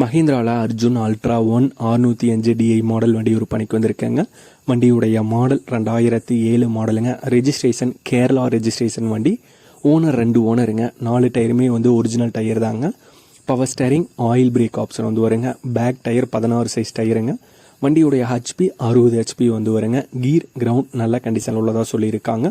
மஹிந்திராவில் Arjun ultra one ஆறுநூற்றி அஞ்சு DI model வண்டி விற்பனைக்கு வந்திருக்கேங்க. வண்டியுடைய மாடல் ரெண்டாயிரத்தி ஏழு மாடலுங்க ரெஜிஸ்ட்ரேஷன் கேரளா ரெஜிஸ்ட்ரேஷன் வண்டி. ஓனர் ரெண்டு ஓனருங்க நாலு டயருமே வந்து ஒரிஜினல் டயர் தாங்க. Power steering oil brake option வந்து வருங்க. பேக் டயர் பதினாறு சைஸ் டயருங்க வண்டியுடைய ஹெச்பி அறுபது ஹெச்பி வந்து வருங்க. கீர் கிரவுண்ட் நல்ல கண்டிஷன் உள்ளதாக சொல்லியிருக்காங்க.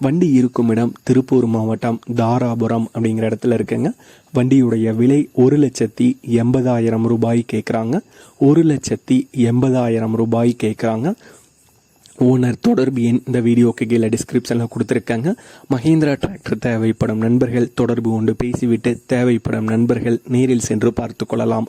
வண்டி இருக்கும் இடம் திருப்பூர் மாவட்டம் தாராபுரம் அப்படிங்கிற இடத்துல இருக்குங்க. வண்டியுடைய விலை ஒரு லட்சத்தி எண்பதாயிரம் ரூபாய் கேட்குறாங்க ஒரு லட்சத்தி எண்பதாயிரம் ரூபாய் கேட்குறாங்க ஓனர் தொடர்பு எண் இந்த வீடியோக்கு கீழே டிஸ்கிரிப்ஷனில் கொடுத்துருக்காங்க. மஹேந்திரா டிராக்டர் தேவைப்படும் நண்பர்கள் தொடர்பு கொண்டு பேசிவிட்டு தேவைப்படும் நண்பர்கள் நேரில் சென்று பார்த்து கொள்ளலாம்.